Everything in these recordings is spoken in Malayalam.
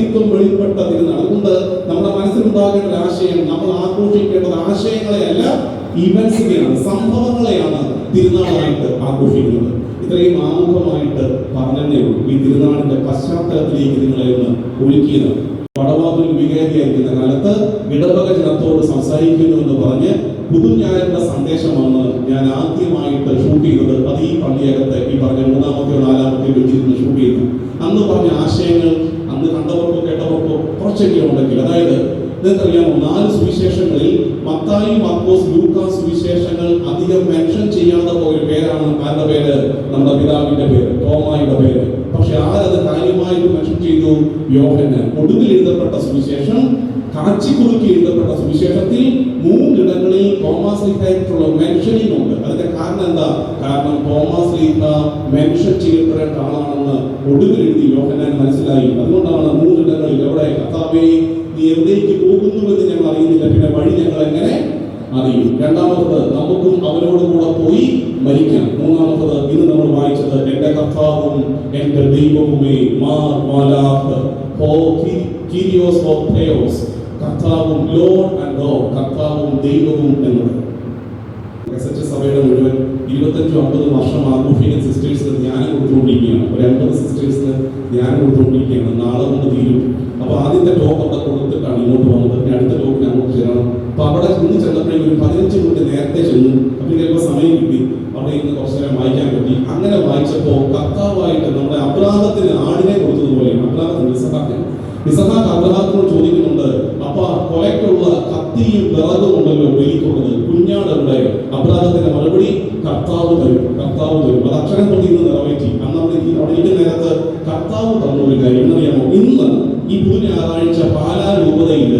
കർത്താവിന്റെ വെളിപ്പെട്ട തിരുനാൾ. അതുകൊണ്ട് നമ്മുടെ മനസ്സിലുണ്ടാകേണ്ട ഒരു ആശയം നമ്മൾ ആഘോഷിക്കേണ്ടത് ആശയങ്ങളെയല്ല ഇവന്റ്സിനെയാണ് സംഭവങ്ങളെയാണ് തിരുനാളായിട്ട് ആഘോഷിക്കുന്നത്. ഇത്രയും ആമുഖമായിട്ട് പറഞ്ഞതേ ഉള്ളൂ. ഈ തിരുനാളിന്റെ പശ്ചാത്തലത്തിലേക്ക് നിങ്ങളെ ഒന്ന് ഒഴുക്കിയത് വടവാതൂർ വികാരിയായിരിക്കുന്ന കാലത്ത് ഇടവക ജനത്തോട് സംസാരിക്കുന്നു എന്ന് പറഞ്ഞ് പുതുഞായരുടെ സന്ദേശമാണ് ഞാൻ ആദ്യമായിട്ട് ഷൂട്ട് ചെയ്തത്. അത് ഈ പള്ളിയകത്ത് ഈ പറഞ്ഞ മൂന്നാമത്തെയോ നാലാമത്തെയോ വെച്ചിരുന്ന് ഷൂട്ട് ചെയ്തു. അന്ന് പറഞ്ഞ ആശയങ്ങൾ അന്ന് കണ്ടവർക്കോ കേട്ടവർക്കോ കുറച്ചൊക്കെ ഉണ്ടെങ്കിൽ അതായത് നിങ്ങൾക്കറിയാമോ നാല് സുവിശേഷങ്ങളിൽ മത്തായി മർക്കോസ് ലൂക്കാസ് സുവിശേഷങ്ങൾ അധികം മെൻഷൻ ചെയ്യാതെ ഒരു പേരാണ്. ആരുടെ പേര്? നമ്മുടെ പിതാവിന്റെ പേര് തോമായുടെ പേര്. പക്ഷെ ആരത് കാര്യമായിട്ട് മെൻഷൻ ചെയ്തു? യോഹന് ഒടുവിൽ എഴുതപ്പെട്ട സുവിശേഷം കാച്ചിക്കുറുക്കി എഴുതപ്പെട്ട സുവിശേഷത്തിൽ മൂന്നിടങ്ങളിൽ തോമാസ് മെൻഷനിങ് ഉണ്ട്. കാരണം എന്താ? കാരണം തോമസ് ലീഹ മെൻഷൻ ചെയ്യപ്പെടേണ്ട ആളാണെന്ന് ഒടുവിൽ എഴുതി യോഹനാൻ മനസ്സിലായി. അതുകൊണ്ടാണ് മൂന്നിടങ്ങളിൽ എവിടെ കർത്താവേ നീ എവിടേക്ക് പോകുന്നുവെന്ന് ഞങ്ങൾ അറിയുന്നില്ല. പിന്നെ വഴി ഞങ്ങൾ എങ്ങനെ അറിയും? രണ്ടാമത്തത് നമുക്കും അവനോട് കൂടെ പോയി മരിക്കാം. മൂന്നാമത്തത് ഇന്ന് നമ്മൾ വായിച്ചത് എന്റെ കർത്താവും എന്റെ ദൈവവുമേ മാർ മാലാഹ് ഹോ കീരിയോസ് തെയോസ് കർത്താവും ലോഡ് ആൻഡ് ഗോഡ് കർത്താവും ദൈവവും എച്ച് സഭയുടെ മുഴുവൻ ഇരുപത്തഞ്ചു അമ്പത് വർഷം ആഘോഷിക്കുന്ന സിസ്റ്റേഴ്സിന് ധ്യാനം കൊടുത്തുകൊണ്ടിരിക്കുകയാണ്. ഒരു അമ്പത് സിസ്റ്റേഴ്സിന് ധ്യാനം കൊടുത്തുകൊണ്ടിരിക്കുകയാണ്. നാളെ കൊണ്ട് തീരും. അപ്പൊ ആദ്യത്തെ ടോപ്പ് അവിടെ കൊടുത്തിട്ടാണ് ഇങ്ങോട്ട് വന്നത്. അടുത്ത ടോക്കിന് അങ്ങോട്ട് ചേരണം. അപ്പൊ അവിടെ ഇന്ന് ചെന്നപ്പോഴേക്കും പതിനഞ്ച് മിനിറ്റ് നേരത്തെ ചെന്നു അപ്പൊ ചിലപ്പോൾ സമയം കിട്ടി അവിടെ ഇന്ന് കുറച്ച് നേരം വായിക്കാൻ പറ്റി അങ്ങനെ വായിച്ചപ്പോ കർത്താവായിട്ട് നമ്മുടെ അബ്രാഹത്തിന് ആടിനെ കൊടുത്തതുപോലെ അബ്രാഹത്തിന് ഇസഹാക്ക് ഇസഹാക്ക് അബ്രാഹത്തിനോട് ചോദിക്കുന്നുണ്ട് അപ്പ കൊലയ്ക്കുള്ള കത്തിയും വിറകും ഉണ്ടല്ലോ ബലിക്കുള്ളത് കുഞ്ഞാട് എവിടെ അബ്രാഹത്തിന്റെ മറുപടി കർത്താവ് തരും കർത്താവ് തരും അത് അക്ഷരം കൊണ്ട് ഇന്ന് നിറവേറ്റി അന്ന് അവിടെ ഈ- അവിടെ ഇരിക്കുന്ന നേരത്ത് കർത്താവ് തന്ന ഒരു കാര്യം എന്നറിയാമോ ഇന്ന് ഈ പുതു ഞായറാഴ്ച പാലാ രൂപതയിൽ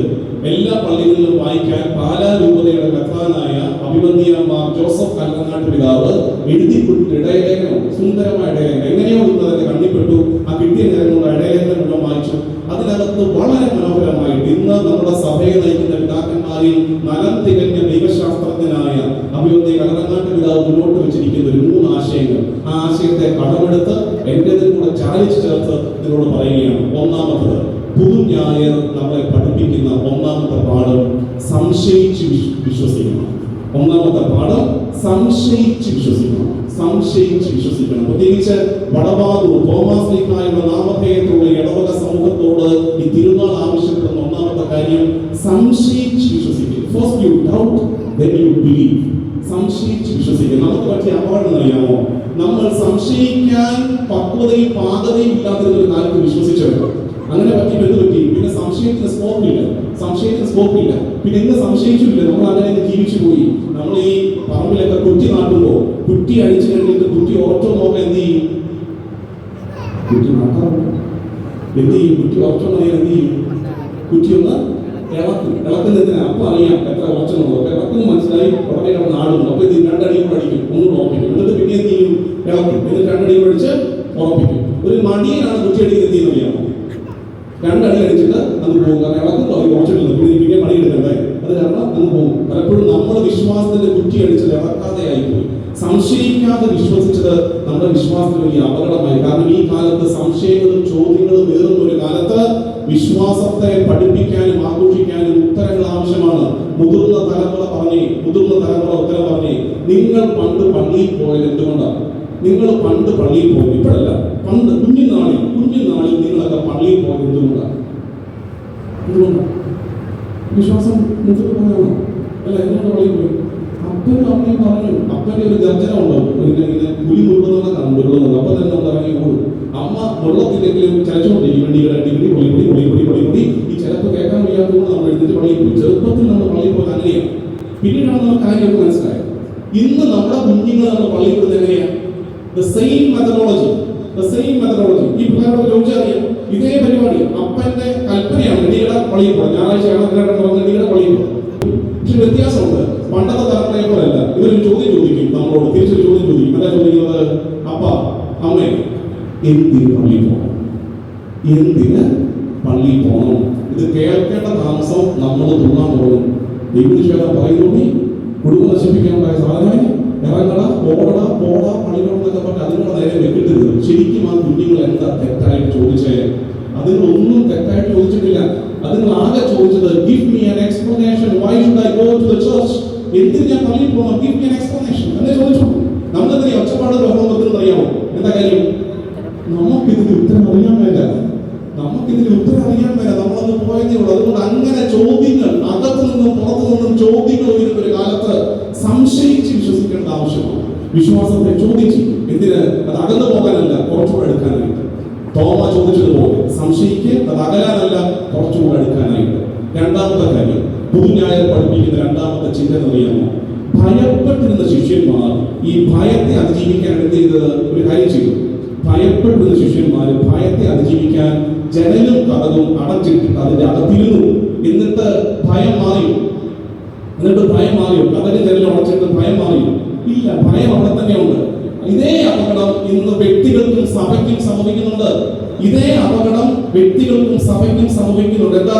എല്ലാ പള്ളികളിലും വായിക്കാൻ പാലാ രൂപതയുടെ കഥാനായ അഭിവന്ദിയമാർ ജോസഫ് കല്ലനാട്ട് പിതാവ് എഴുതി കൊടുത്ത ഇടയലേഖനം സുന്ദരമായ ഇടയലേഖനം എങ്ങനെയോ ഇന്ന് അതിന്റെ കണ്ണിപ്പെട്ടു ആ കിട്ടിയ നേരം കൊണ്ട് ഇടയലേഖനം മുഴുവൻ വായിച്ചു അതിനകത്ത് വളരെ മനോഹരമായിട്ട് ഇന്ന് നമ്മുടെ സഭയെ നയിക്കുന്ന പിതാക്കന്മാരിൽ നലം തികഞ്ഞ ദൈവശാസ്ത്രജ്ഞനായ അഭിവന്ദി കലറങ്ങാട്ട് പിതാവ് മുന്നോട്ട് വെച്ചിരിക്കുന്ന ഒരു മൂന്ന് ആശയങ്ങൾ ആ ആശയത്തെ കടമെടുത്ത് ചാലിച്ച് ചേർത്ത് ഇതിനോട് പറയുകയാണ്. ഒന്നാമത്തത് പുതുഞായർ നമ്മളെ പഠിപ്പിക്കുന്ന ഒന്നാമത്തെ പാഠം സംശയിച്ച് വിശ്വ- വിശ്വസിക്കണം. ഒന്നാമത്തെ പാഠം സംശയിച്ച് വിശ്വസിക്കണം. സംശയിച്ച് വിശ്വസിക്കണം. പ്രത്യേകിച്ച് വടവാതൂർ തോമസ് ലീഹായുടെ നാമധേയത്തോട് ഇടവക സമൂഹത്തോട് ഈ തിരുനാൾ ആവശ്യപ്പെടുന്ന ഒന്നാമത്തെ കാര്യം സംശയിച്ച് വിശ്വസിക്കുക. First you doubt then you believe സംശയിച്ച് വിശ്വസിക്കുക. നമുക്ക് പറ്റിയ അപകടം അറിയാമോ? നമ്മൾ സംശയിക്കാൻ പക്വതയും പാകതയും ഇല്ലാത്തൊരു കാലത്ത് വിശ്വസിച്ചവർ അങ്ങനെ പറ്റി എന്ത് പറ്റി? പിന്നെ സംശയത്തിന് സ്കോപ്പ് ഇല്ല. സംശയത്തിന് സ്കോപ്പ് ഇല്ല. പിന്നെ എന്ത് സംശയിച്ചില്ല നമ്മൾ അങ്ങനെ ജീവിച്ചു പോയി. നമ്മൾ ഈ പറമ്പിലൊക്കെ കുറ്റി നാട്ടുമ്പോൾ കുറ്റി അടിച്ചു കഴിഞ്ഞിട്ട് കുറ്റി ഓർത്തോ നോക്കാൻ എന്ത് ചെയ്യും? കുറ്റി നാട്ടാറുണ്ട്. എന്ത് ചെയ്യും? കുറ്റി ഓർത്തോ എന്ത് ചെയ്യും? കുറ്റി ഒന്ന് ഇളക്കും ഇളക്കുന്നതിന് അപ്പം അറിയാം എത്ര ഉറച്ചെന്നുള്ളത് ഇളക്കുന്നു മനസ്സിലായി ഉടനെ കിടന്ന് ആടുന്നു അപ്പൊ ഇത് രണ്ടടിയും പഠിക്കും ഒന്ന് ഉറപ്പിക്കും. എന്നിട്ട് പിന്നെ എന്ത് ചെയ്യും? ഇളക്കും എന്നിട്ട് രണ്ടടിയും പഠിച്ച് ഉറപ്പിക്കും. ഒരു മടിയനാണ് കുറ്റിയടിക്ക് എന്ത് ചെയ്യുന്നത് അറിയാമോ? രണ്ടടി അടിച്ചിട്ട് അത് പോകും. കാരണം ഇളക്കും പറയും ഉറച്ചിട്ടുണ്ട് പിന്നെ പിന്നെ പണി എടുക്കണ്ടേ അത് കാരണം അത് പോകും. പലപ്പോഴും നമ്മുടെ വിശ്വാസത്തിന്റെ കുറ്റി അടിച്ചത് ഇളക്കാതെ ആയിപ്പോയി. സംശയിക്കാതെ വിശ്വസിച്ചത് നമ്മുടെ വിശ്വാസത്തിന് വലിയ അപകടമായി. കാരണം ഈ കാലത്ത് സംശയങ്ങളും ചോദ്യങ്ങളും ഏറുന്ന ഒരു കാലത്ത് വിശ്വാസത്തെ പഠിപ്പിക്കാനും ആഘോഷിക്കാനും ഉത്തരങ്ങൾ ആവശ്യമാണ്. മുതിർന്ന തലമുറ പറഞ്ഞേ മുതിർന്ന തലമുറ ഉത്തരം പറഞ്ഞേ നിങ്ങൾ പണ്ട് പള്ളിയിൽ പോയത് എന്തുകൊണ്ടാണ് നിങ്ങൾ പണ്ട് പള്ളിയിൽ പോകും ഇപ്പോഴല്ല. പണ്ട് കുഞ്ഞുനാളിൽ കുഞ്ഞുനാളിൽ നിങ്ങളൊക്കെ പള്ളിയിൽ പോയത് എന്തുകൊണ്ടാണ് എന്തുകൊണ്ടാണ് വിശ്വാസം മുതിർന്ന അല്ല എന്തുകൊണ്ട് പള്ളിയിൽ പോയി അപ്പനും അമ്മയും പറഞ്ഞു അപ്പന്റെ ഒരു ഗർജന ഉണ്ടോ ഇങ്ങനെ ഇങ്ങനെ പുലി മുഴുവൻ കണ്ടുള്ളത് അപ്പൊ തന്നെ നമ്മൾ ഇറങ്ങി ഓടും അമ്മ വെള്ളത്തില്ലെങ്കിലും ചലച്ചുകൊണ്ടിരിക്കും ഈ അടി പിടി പൊളി പൊളി പൊടി പൊടി ഈ ചിലപ്പോൾ കേൾക്കാൻ വയ്യാത്തതുകൊണ്ട് നമ്മൾ എഴുതിട്ട് പള്ളിയിൽ പോയി ചെറുപ്പത്തിൽ നമ്മൾ പള്ളിയിൽ പോയി അങ്ങനെയാണ് പിന്നീടാണ് നമുക്ക് കാര്യമൊക്കെ മനസ്സിലായത് ഇന്ന് നമ്മുടെ കുഞ്ഞുങ്ങൾ നമ്മൾ പള്ളിയിൽ വിടുന്നത് എങ്ങനെയാണ് the same methodology the same methodology ഈ പിള്ളേരോട് ചോദിച്ചറിയാം ഇതേ പരിപാടി അപ്പന്റെ കൽപ്പനയാണ് എടിയുടെ പള്ളിയിൽ പോകാം ഞായറാഴ്ച കാണാൻ എടിയുടെ പള്ളിയിൽ പോകാം പക്ഷെ വ്യത്യാസമുണ്ട് പണ്ടത്തെ തലമുറയെ പോലല്ല ഇവർ ചോദ്യം ചോദിക്കും നമ്മളോട്. തിരിച്ചു ചോദ്യം ചോദിക്കും. എന്താ ചോദിക്കുന്നത്? അപ്പ അമ്മേ എന്തിന് പള്ളി പോകണം എന്തിന് പള്ളി പോകണം ഇത് കേൾക്കേണ്ട താമസം നമ്മൾ തോന്നാൻ പോകും ദൈവനിശ്വര പറയുന്നു കുടുംബം നശിപ്പിക്കാനുണ്ടായ സാധനമായി ഇറങ്ങട ഓടട പോട പള്ളികളെന്നൊക്കെ പറഞ്ഞ് അതിനുള്ള നേരെ വെക്കിട്ടരുത് ശരിക്കും ആ കുഞ്ഞുങ്ങൾ എന്താ തെറ്റായ അതിനൊന്നും തെറ്റായിട്ട് ചോദിച്ചിട്ടില്ല. അതിനാകെ ചോദിച്ചത് give me an explanation why should I go to the church എന്തിന് ഞാൻ പള്ളിയിൽ പോകണം? ഗിവ് മീ എക്സ്പ്ലനേഷൻ എന്നേ ചോദിച്ചു? നമ്മളെന്തിനാ ഒച്ചപ്പാട് ബഹളം അറിയാമോ എന്താ കാര്യം? നമുക്കിതിന് ഉത്തരം അറിയാൻ വേണ്ട നമുക്കിതിന് ഉത്തരം അറിയാൻ വേണ്ട നമ്മളത് പോയതേ ഉള്ളൂ. അതുകൊണ്ട് അങ്ങനെ ചോദ്യങ്ങൾ അകത്തു നിന്നും പുറത്തു നിന്നും ചോദ്യങ്ങൾ വരുന്ന ഒരു കാലത്ത് സംശയിച്ച് വിശ്വസിക്കേണ്ട ആവശ്യമാണ്. വിശ്വാസത്തെ ചോദിച്ച്. എന്തിന്? അത് അകന്നു പോകാനല്ല കുറച്ചുകൂടെ എടുക്കാനായിട്ട്. തോമ ചോദിച്ചതുപോലെ സംശയിക്ക് അത് അകലാനല്ല കുറച്ചുകൂടെ എടുക്കാനായിട്ട്. രണ്ടാമത്തെ കാര്യം പുതുഞ്ഞായർ പഠിപ്പിക്കുന്ന രണ്ടാമത്തെ ചിന്ത എന്നറിയാമോ ഭയപ്പെട്ടിരുന്ന ശിഷ്യന്മാർ ഈ ഭയത്തെ അതിജീവിക്കാൻ എന്ത് ചെയ്തത്? ഒരു കാര്യം ചെയ്തു. ഭയപ്പെട്ടിരുന്ന ശിഷ്യന്മാർ ഭയത്തെ അതിജീവിക്കാൻ ജനലും കഥകും അടച്ചിട്ടിട്ട് അതിന്റെ അകത്തിരുന്നു. എന്നിട്ട് ഭയം മാറിയോ എന്നിട്ട് ഭയം മാറിയോ കഥക് ജനലും അടച്ചിട്ട് ഭയം മാറിയോ ഇല്ല ഭയം അവിടെ തന്നെയുണ്ട്. ഇതേ അപകടം ഇന്ന് വ്യക്തികൾക്കും സഭയ്ക്കും സംഭവിക്കുന്നുണ്ട്. ഇതേ അപകടം വ്യക്തികൾക്കും സഭയ്ക്കും സംഭവിക്കുന്നുണ്ട്. എന്താ?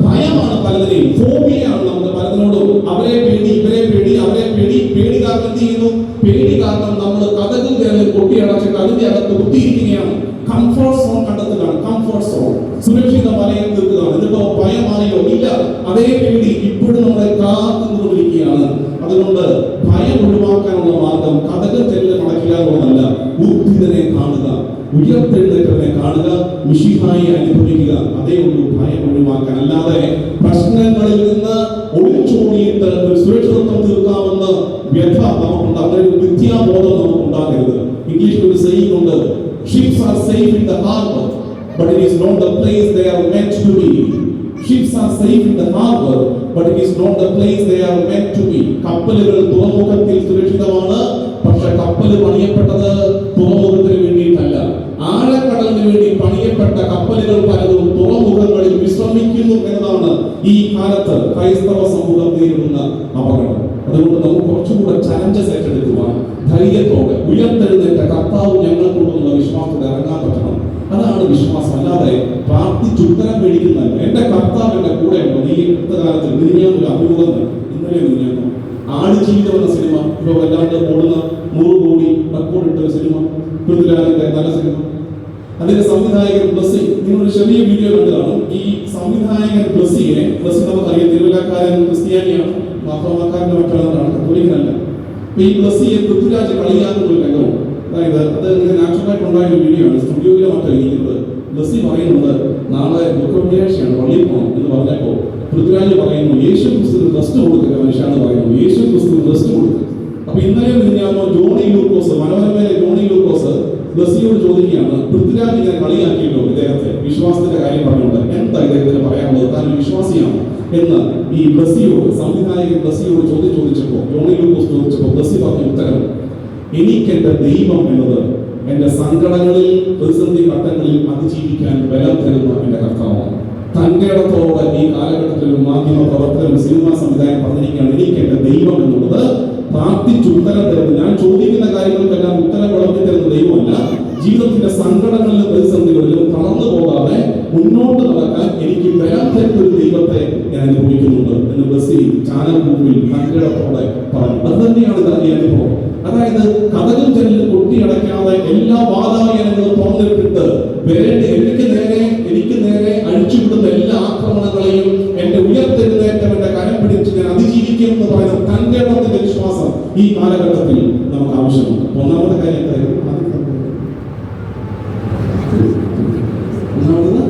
ഭയമാണ് പലതിനെയും. ഫോബിയാണ് നമ്മൾ പലതിനോടും. അവരെ പേടി ഇവരെ പേടി അവരെ പേടി. പേടി കാരണം എന്ത് ചെയ്യുന്നു? പേടി കാരണം നമ്മൾ കഥകൾ ജനലും കൊട്ടിയടച്ചിട്ട് അതിന്റെ അകത്ത് കുത്തിയിരിക്കുകയാണ്. കംഫോർട്ട് സോൺ കണ്ടെത്തുകയാണ്. കംഫോർട്ട് സോൺ സുരക്ഷിത വലയം തീർക്കുകയാണ്. എന്നിട്ടോ ഭയം മാറിയോ ഇല്ല. അതേ പേടി ഇപ്പോഴും നമ്മളെ കാത്തുകൊണ്ടിരിക്കുകയാണ്. അതുകൊണ്ട് ഭയം ഒഴിവാക്കാനുള്ള മാർഗം കഥകൾ തെല്ല് നടക്കില്ല എന്നുള്ളതല്ല ഉദ്ധിതനെ കാണുക ഉയർത്തെഴുന്നേറ്റവനെ കാണുക മിഷിഹായി അനുഭവിക്കുക. അതേ ഉള്ളൂ ഭയം ഒഴിവാക്കാൻ. അല്ലാതെ പ്രശ്നങ്ങളിൽ നിന്ന് ഒളിച്ചോടിയിട്ട് ഒരു സുരക്ഷിതത്വം തീർക്കാമെന്ന വ്യഥ നമുക്കുണ്ട്. അങ്ങനെ ഒരു വിദ്യാബോധം നമുക്കുണ്ടാകരുത്. ഇംഗ്ലീഷിൽ ഒരു സെയിങ് ഉണ്ട് ships are safe in the harbour but it is not the place they are meant to be. Ships are safe in the harbor, but it is not the place they are meant to be. കപ്പലുകൾ തുറമുഖത്തിൽ സുരക്ഷിതമാണ് പക്ഷെ കപ്പൽ പണിയപ്പെട്ടത് തുറമുഖത്തിന് വേണ്ടിയിട്ടല്ല ആഴക്കടലിന് വേണ്ടി പണിയപ്പെട്ട കപ്പലുകൾ പലതും തുറമുഖങ്ങളിൽ വിശ്രമിക്കുന്നു എന്നതാണ് ഈ കാലത്ത് ക്രൈസ്തവ സമൂഹം നേരിടുന്ന അപകടം അതുകൊണ്ട് നമുക്ക് കുറച്ചുകൂടെ ചലഞ്ചസ് ഏറ്റെടുക്കുവാൻ ധൈര്യത്തോടെ ഉയർത്തെഴുന്നേറ്റ കർത്താവ് ഞങ്ങൾക്കുള്ള വിശ്വാസത്തിൽ ഇറങ്ങാൻ പറ്റണം അതാണ് വിശ്വാസം. അല്ലാതെ പ്രാർത്ഥിച്ച് ഉത്തരം മേടിക്കുന്നതല്ല. എന്റെ കർത്താവ് എന്റെ കൂടെ ഉണ്ട് നീ അടുത്ത കാലത്ത് മിനിഞ്ഞാന്നൊരു അഭിമുഖം ഇന്നലെ ഞാൻ ആട് ജീവിതം എന്ന സിനിമ. ഇപ്പൊ വല്ലാണ്ട് ഓടുന്ന നൂറ് കോടി റെക്കോർഡ് ഇട്ട ഒരു സിനിമ. പൃഥ്വിരാജിന്റെ നല്ല സിനിമ. അതിന്റെ സംവിധായകൻ ബ്ലസ്സി നിങ്ങളൊരു ചെറിയ വീഡിയോ കണ്ടതാണ്. ഈ സംവിധായകൻ ബ്ലസ്സിനെ ബ്ലസ്സി നമുക്കറിയാം തിരുവല്ലക്കാരൻ ക്രിസ്ത്യാനിയാണ്. മാത്രമാക്കാരന്റെ മറ്റാളാണ് കത്തോലിക്കനല്ല ഈ ബ്ലസ്സിയെ പൃഥ്വിരാജ് കളിയാക്കുന്ന ഒരു രംഗവും അതായത് അത് ഇങ്ങനെ നാച്ചുറലായിട്ട് ഉണ്ടായ ഒരു വീഡിയോ ആണ് സ്റ്റുഡിയോയിലെ ഇരിക്കുന്നത് ബസ്സി പറയുന്നത് നാളെ ദുഃഖവെള്ളിയാഴ്ചയാണ് പള്ളിയിൽ പോകണം എന്ന് പറഞ്ഞപ്പോൾ പൃഥ്വിരാജ് പറയുന്നു യേശു ക്രിസ്തു റെസ്റ്റ് കൊടുക്കുക മനുഷ്യാണ് പറയുന്നു. യേശു ക്രിസ്തു റെസ്റ്റ് കൊടുക്കുക. അപ്പൊ ഇന്നലെ മിനിഞ്ഞാന്നോ ജോണി ലൂക്കോസ് മനോഹരമായ ജോണി ലൂക്കോസ് ബസ്സിയോട് ചോദിക്കുകയാണ് പൃഥ്വിരാജ് ഇങ്ങനെ കളിയാക്കിയല്ലോ ഇദ്ദേഹത്തെ? വിശ്വാസത്തിന്റെ കാര്യം പറഞ്ഞുകൊണ്ട് എന്താ ഇദ്ദേഹത്തിന് പറയാനുള്ളത്? താൻ വിശ്വാസിയാണ് എന്ന് ഈ ബ്ലസ്സിയോട് സംവിധായകൻ ബ്ലസ്സിയോട് ചോദ്യം ചോദിച്ചപ്പോൾ ജോണി ലൂക്കോസ് ചോദിച്ചപ്പോൾ ബ്ലസ്സി പറഞ്ഞ ഉത്തരം എനിക്ക് എന്റെ ദൈവം എന്നത് എന്റെ സങ്കടങ്ങളിൽ പ്രതിസന്ധി ഘട്ടങ്ങളിൽ അതിജീവിക്കാൻ ബലം തരുന്ന എന്റെ കർത്താവാണ് ഇടത്തോടെ ഈ കാലഘട്ടത്തിൽ മാധ്യമ പ്രവർത്തനം സിനിമാ സംവിധാനം പറഞ്ഞിരിക്കുകയാണ് എനിക്ക് എന്റെ ദൈവം എന്നുള്ളത് പ്രാർത്ഥിച്ച് ഉത്തരം തരുന്നു. ഞാൻ ചോദിക്കുന്ന കാര്യങ്ങൾക്കെല്ലാം ഉത്തരം വിളമ്പി തരുന്ന ദൈവമല്ല. ജീവിതത്തിന്റെ സങ്കടങ്ങളിലും പ്രതിസന്ധികളിലും കടന്നു പോകാതെ മുന്നോട്ട് നടക്കാൻ എനിക്ക് ഒരു ദൈവത്തെ ഞാൻ അനുഭവിക്കുന്നുണ്ട് എന്ന് ബസ്സി ചാനൽ മുമ്പിൽ തങ്കടത്തോടെ പറഞ്ഞു. അത് തന്നെയാണ് ഇതാ ഈ അനുഭവം. അതായത് കഥകും ജനലിൽ കൊട്ടിയടയ്ക്കാതെ എല്ലാ വാതായനങ്ങളും തുറന്നിട്ടിട്ട് എനിക്ക് നേരെ എനിക്ക് നേരെ അഴിച്ചുവിടുന്ന എല്ലാ ആക്രമണങ്ങളെയും എന്റെ ഉയർത്തെഴുന്നേറ്റവന്റെ ഞാൻ അതിജീവിക്കും എന്ന് പറയുന്ന തന്റെ ഇടത്തിന്റെ വിശ്വാസം ഈ കാലഘട്ടത്തിൽ നമുക്ക് ആവശ്യമുണ്ട് ഒന്നാമത്തെ കാര്യം എന്തായിരുന്നു? ഒന്നാമത്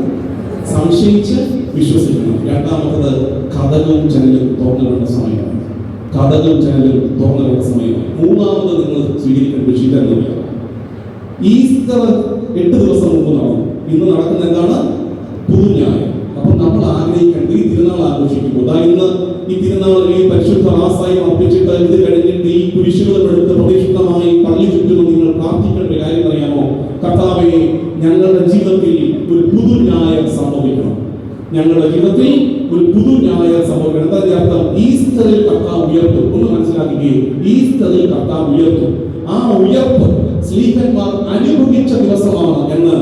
സംശയിച്ച് വിശ്വസിക്കണം. രണ്ടാമത്തത് കഥകളും ജനലും തോന്നലുള്ള സമയമാണ്. കഥകളും ജനലും തോന്നലുള്ള സമയമാണ്. മൂന്നാമത് നിങ്ങൾ സ്വീകരിക്കേണ്ട ഒരു ശീലം എന്ന് ഈസ്റ്റർ എട്ട് ദിവസം മുമ്പ് നടന്നു. ഇന്ന് നടക്കുന്ന എന്താണ്? പുതുഞ്ഞായം അപ്പൊ നമ്മൾ ആഗ്രഹിക്കേണ്ടത് ഈ തിരുനാൾ ആഘോഷിക്കുമ്പോൾ ഇന്ന് ഈ തിരുനാളിൽ ഈ പരിശുദ്ധ റാസായി അർപ്പിച്ചിട്ട് ഇത് കഴിഞ്ഞിട്ട് ഈ കുരിശുകളും എടുത്ത് പ്രതിഷ്ഠിതമായി പള്ളി ചുറ്റുന്നു നിങ്ങൾ പ്രാർത്ഥിക്കേണ്ട കാര്യം അറിയാമോ? കർത്താവെ ഞങ്ങളുടെ ജീവിതത്തിൽ ഒരു പുതുന്യായം സംഭവിക്കണം. ഞങ്ങളുടെ ജീവിതത്തിൽ ഒരു പുതുന്യായം സംഭവിക്കണം. എന്താ അർത്ഥം ഈസ്റ്ററിൽ കർത്താവ് ഉയർത്തും. ഒന്ന് മനസ്സിലാക്കുകയും ഈസ്റ്ററിൽ കർത്താവ് ഉയർത്തും. ആ ഉയർപ്പ് സ്ലീഹന്മാർ അനുഭവിച്ച ദിവസമാണ് എന്ന്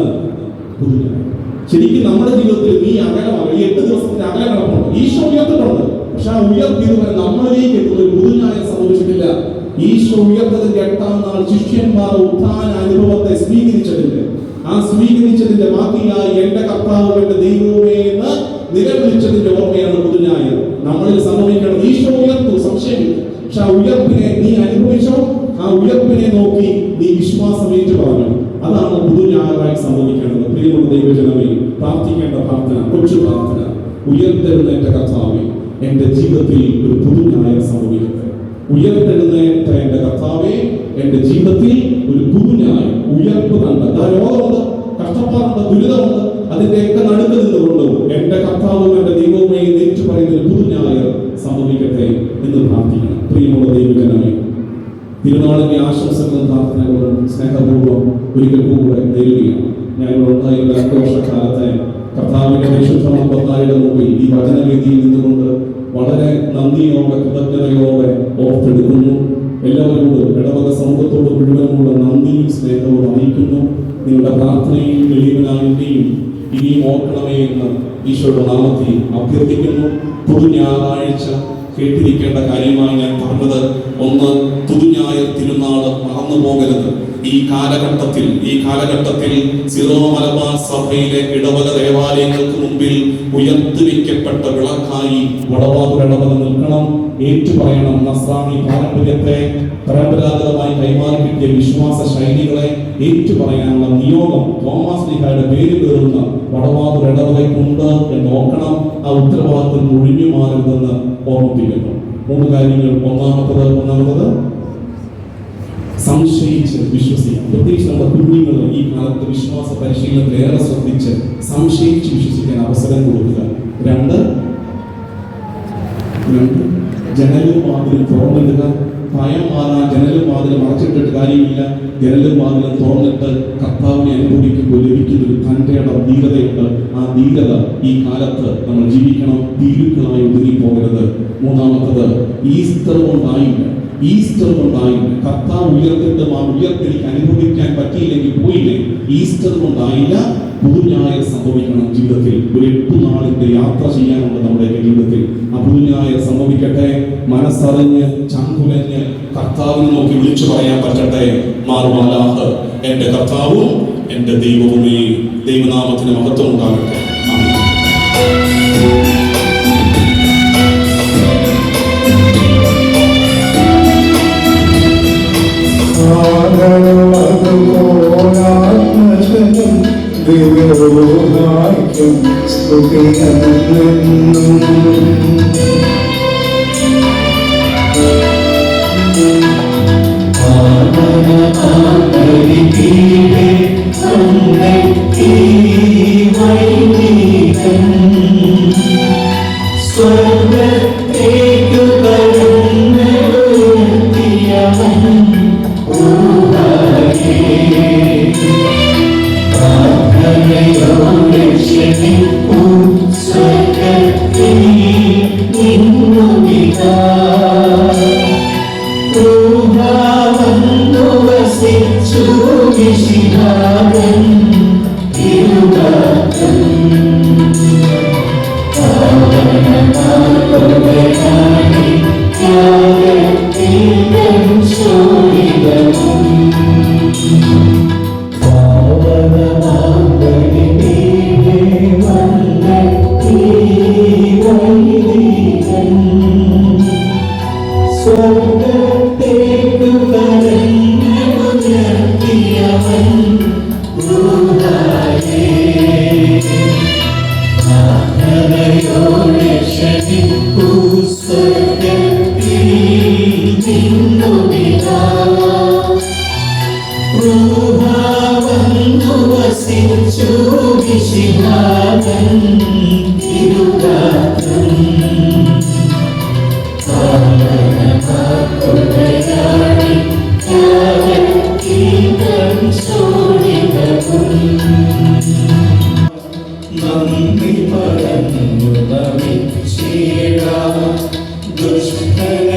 ശരിക്കും നമ്മുടെ ജീവിതത്തിൽ നീ അകലമാണ് എട്ട് ദിവസത്തിന്റെ അകലം കിടപ്പുണ്ട്. ഈശോ ഉയർത്തിട്ടുണ്ട് പക്ഷെ ആ ഉയർത്തി നമ്മളിലേക്ക് എത്തുന്ന ഒരു പുതുന്യായം സംഭവിച്ചിട്ടില്ല ഈശോ ഉയർത്തതിന്റെ എട്ടാം നാൾ ശിഷ്യന്മാർ ഉത്ഥാന അനുഭവത്തെ സ്വീകരിച്ചതിന്റെ ആ സ്വീകരിച്ചതിന്റെ ബാക്കിയായി എന്റെ കർത്താവ് എന്റെ ദൈവമേ എന്ന് നിലവിളിച്ചതിന്റെ ഓർമ്മയാണ് പുതുഞായർ നമ്മളിൽ സംഭവിക്കണം ഈശോ ഉയർത്തു സംശയമില്ല. പക്ഷെ ആ ഉയർപ്പിനെ നീ അനുഭവിച്ചോ? ആ ഉയർപ്പിനെ നോക്കി നീ വിശ്വാസം ഏറ്റു പറഞ്ഞു. അതാണ് പുതുഞായറായി സംഭവിക്കേണ്ടത്. പ്രിയമുള്ള ദൈവജനമേ പ്രാർത്ഥിക്കേണ്ട പ്രാർത്ഥന കൊച്ചു പ്രാർത്ഥന. ഉയർത്തെഴുന്നേറ്റ കർത്താവേ എന്റെ ജീവിതത്തിൽ ഒരു പുതു ന്യായം സംഭവിക്കട്ടെ. ഉയർത്തെഴുന്നേറ്റ എന്റെ കർത്താവെ എന്റെ ജീവിതത്തിൽ ഒരു പുതുഞായർ ഉയർപ്പ് കണ്ട് രോഗമുണ്ട് കഷ്ടപ്പാടുണ്ട് ദുരിതമുണ്ട് അതിന്റെയൊക്കെ നടുക്ക് നിന്നുകൊണ്ടും എന്റെ കർത്താവും എന്റെ ദൈവവുമായി നേരിട്ട് പറയുന്ന ഒരു പുതു ന്യായം സംഭവിക്കട്ടെ എന്ന് പ്രാർത്ഥിക്കണം പ്രിയമുള്ള ദൈവജനമേ തിരുനാളിന്റെ ആശംസകളും പ്രാർത്ഥനകളും സ്നേഹപൂർവം ഒരിക്കൽ കൂടെ നേരുകയാണ്. ഞങ്ങൾ ഉണ്ടായിരുന്ന വർഷക്കാലത്തെ കർത്താവിന്റെ വിശുദ്ധ മുമ്പിൽ ഈ വചനവേദിയിൽ നിന്നുകൊണ്ട് വളരെ നന്ദിയോടെ കൃതജ്ഞതയോടെ ഓർത്തെടുക്കുന്നു. എല്ലാവരോടും ഇടവക സമൂഹത്തോട് മുഴുവനുമുള്ള നന്ദിയും സ്നേഹവും അറിയിക്കുന്നു. നിങ്ങളുടെ പ്രാർത്ഥനയും വെളിവിനായുടെയും ഇനിയും ഓർക്കണമേ എന്ന് ഈശോയുടെ നാമത്തിൽ അഭ്യർത്ഥിക്കുന്നു. പുതു ഞായറാഴ്ച കേട്ടിരിക്കേണ്ട കാര്യമായി ഞാൻ പറഞ്ഞത് ഒന്ന് പുതുഞായർ തിരുനാൾ മറന്നു പോകരുത് ഈ കാലഘട്ടത്തിൽ ഈ കാലഘട്ടത്തിൽ സിറോ മലബാർ സഭയിലെ ഇടവക ദേവാലയങ്ങൾക്ക് മുമ്പിൽ ഉയർത്തിവെക്കപ്പെട്ട വിളക്കായി വടവാതൂർ ഇടവക നിൽക്കണം. ഏറ്റുപറയണം നസ്രാണി പാരമ്പര്യത്തെ പരമ്പരാഗതമായി കൈമാറി കിട്ടിയ വിശ്വാസ ശൈലികളെ ഏറ്റുപറയാനുള്ള നിയോഗം തോമസ് ലിഹായുടെ പേര് കയറുന്ന വടവാതൂർ ഇടവകയ്ക്കുണ്ട് എന്ന് നോക്കണം ആ ഉത്തരവാദിത്വം ഒഴിഞ്ഞു മാറരുതെന്ന് ഓർമ്മിപ്പിക്കുന്നു. മൂന്ന് കാര്യങ്ങൾ ഒന്നാമത്തത് ഒന്നാമത്തത് സംശയിച്ച് വിശ്വസിക്കുക പ്രത്യേകിച്ച് നമ്മുടെ കുഞ്ഞുങ്ങൾ ഈ കാലത്ത് വിശ്വാസ പരിശീലനത്തിൽ ഏറെ ശ്രദ്ധിച്ച് സംശയിച്ച് വിശ്വസിക്കാൻ അവസരം കൊടുക്കുക. രണ്ട് ജനലും വാതിലും തുറന്നിടുക. ഭയം മാറാൻ ജനലും വാതിലും മറച്ചിട്ടിട്ട് കാര്യമില്ല. ജനലും വാതിലും തുറന്നിട്ട് കർത്താവിനെ അനുഭവിക്കുമ്പോൾ ലഭിക്കുന്ന ഒരു തന്റെയുടെ ധീരതയുണ്ട്. ആ ധീരത ഈ കാലത്ത് നമ്മൾ ജീവിക്കണം. ഭീരുക്കളായി ഒതുങ്ങി പോകരുത് മൂന്നാമത്തത് ഈസ്റ്റർ കൊണ്ടായില്ല. ഈസ്റ്റർ കൊണ്ടായില്ല കർത്താവ് ഉയർത്തിട്ട് ആ ഉയർത്തെനിക്ക് അനുഭവിക്കാൻ പറ്റിയില്ലെങ്കിൽ പോയില്ലേ? ഈസ്റ്റർ കൊണ്ടായില്ല പുതുഞായർ സംഭവിക്കണം ജീവിതത്തിൽ. ഒരു എട്ടു നാളിന്റെ യാത്ര ചെയ്യാനുണ്ട് നമ്മുടെ ജീവിതത്തിൽ. ആ പുതുഞായർ സംഭവിക്കട്ടെ. മനസ്സറിഞ്ഞ് ചങ്കുലഞ്ഞ് കർത്താവിനെ നോക്കി വിളിച്ചു പറയാൻ പറ്റട്ടെ. മാറുമാലാഹ് എന്റെ കർത്താവും എന്റെ ദൈവവുമേ ദൈവനാമത്തിന് മഹത്വം ഉണ്ടാകട്ടെ. ദിവ്യരോഹായ്ക്കും സ്തുതിയെന്നും സ്വർഗത്തേക്കു പറഞ്ഞു നമിച്ചീട ദുഷ്ടനെ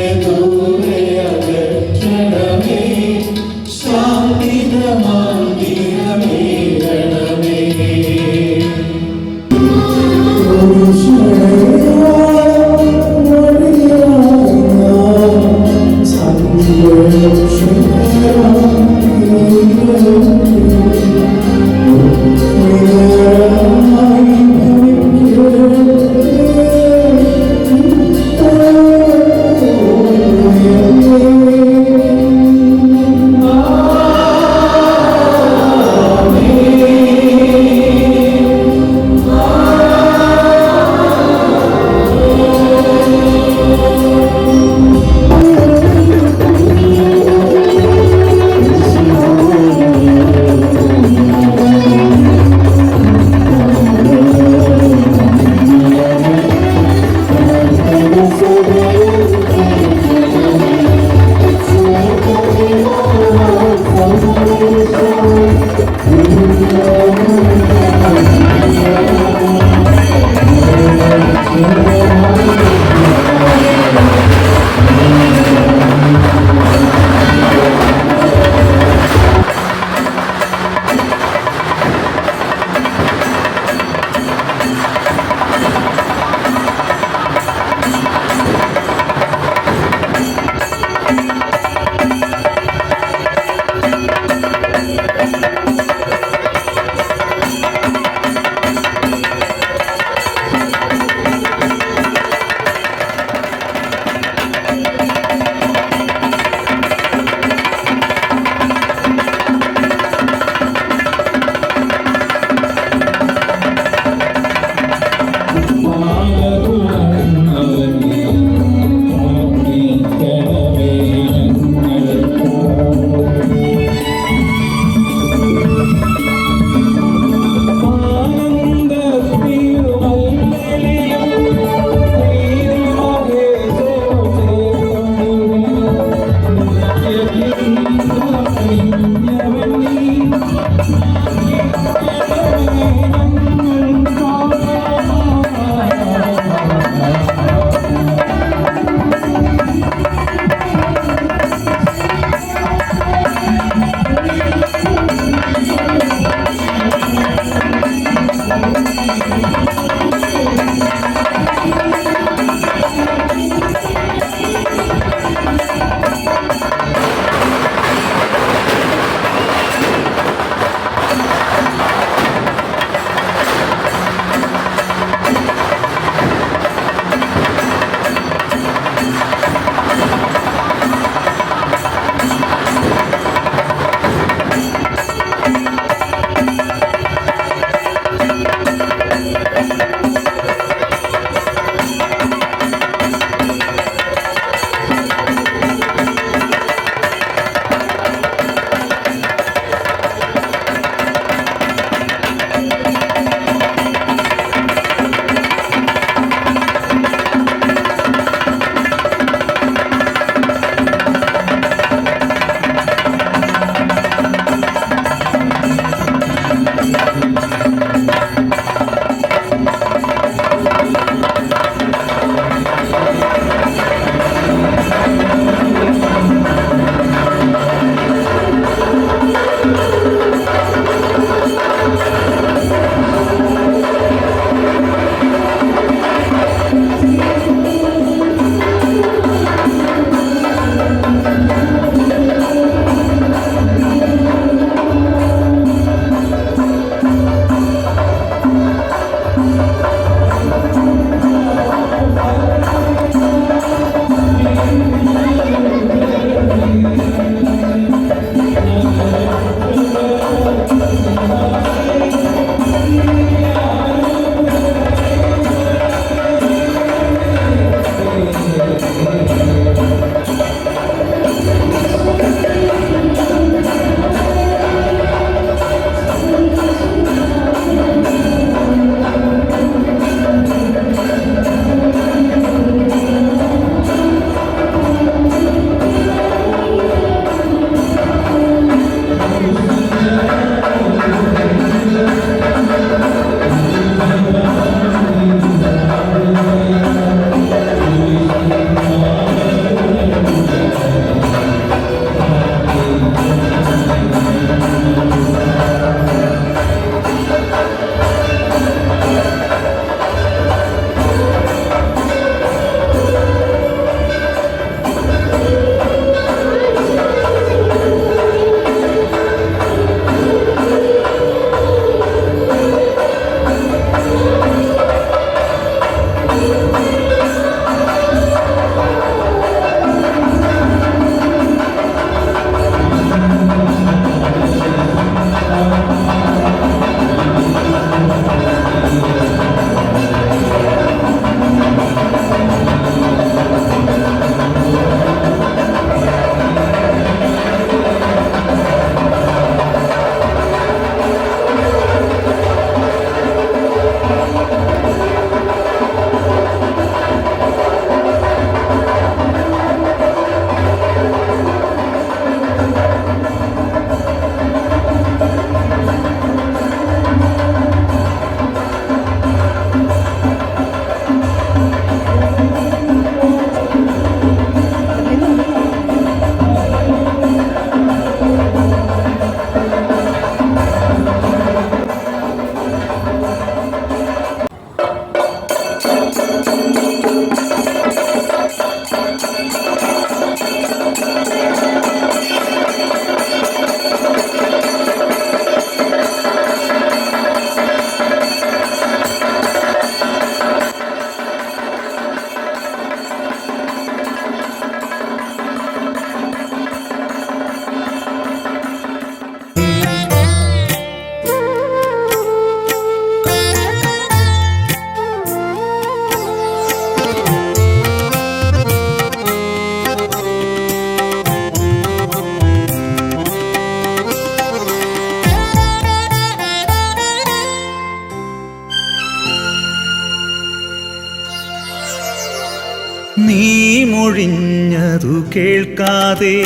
നീ മൊഴിഞ്ഞതു കേൾക്കാതെ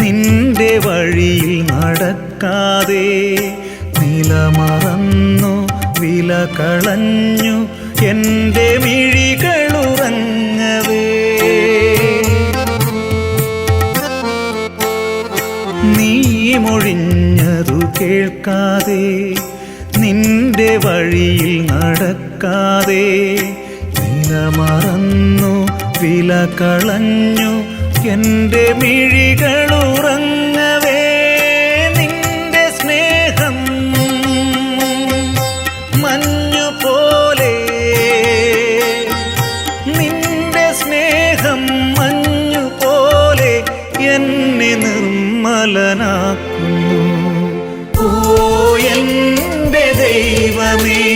നിന്റെ വഴിയിൽ നടക്കാതെ നില മറന്നു വില കളഞ്ഞു എന്റെ മിഴികളുറങ്ങവേ. നീ മൊഴിഞ്ഞതു കേൾക്കാതെ നിന്റെ വഴിയിൽ നടക്കാതെ നിലമറന്നു വില കളഞ്ഞു എന്റെ മിഴികളുറങ്ങവേ നിന്റെ സ്നേഹം മഞ്ഞു പോലെ നിന്റെ സ്നേഹം മഞ്ഞു പോലെ എന്നെ നിർമ്മലനാക്കുന്നു. ഓ എന്റെ ദൈവമേ.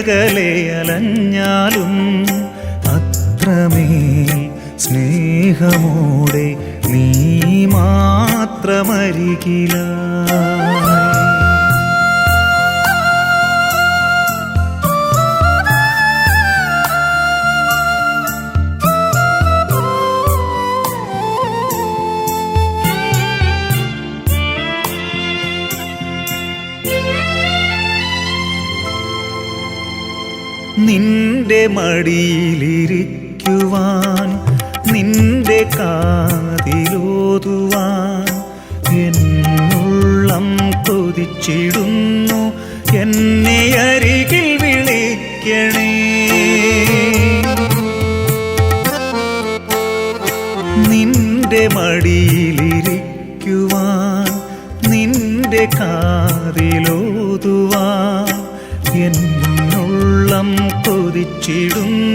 എത്രയകലെ അലഞ്ഞാലും അത്രമേൽ സ്നേഹമോടെ നീ മാത്രമരികില. നിന്റെ മടിയിലിരിക്കുവാൻ നിന്റെ കാതിലോതുവാൻ എന്നുള്ളം കൊതിച്ചിടുന്നു. എന്നെ അരികിൽ വിളിക്കണേ. നിന്റെ മടിയിലിരിക്കുവാൻ നിന്റെ കാതിലോതുവാൻ കൊതിച്ചിടുന്നു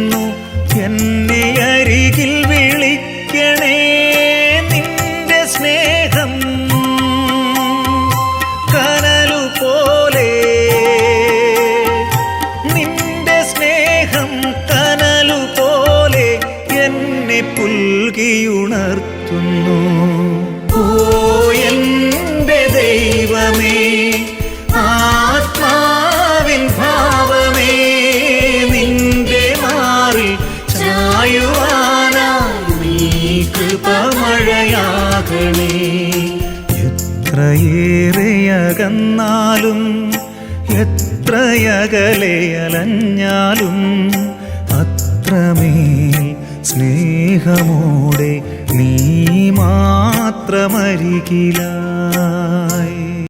എത്രയകലെ അലഞ്ഞാലും അത്രമേൽ സ്നേഹമോടെ നീ മാത്രമരികില.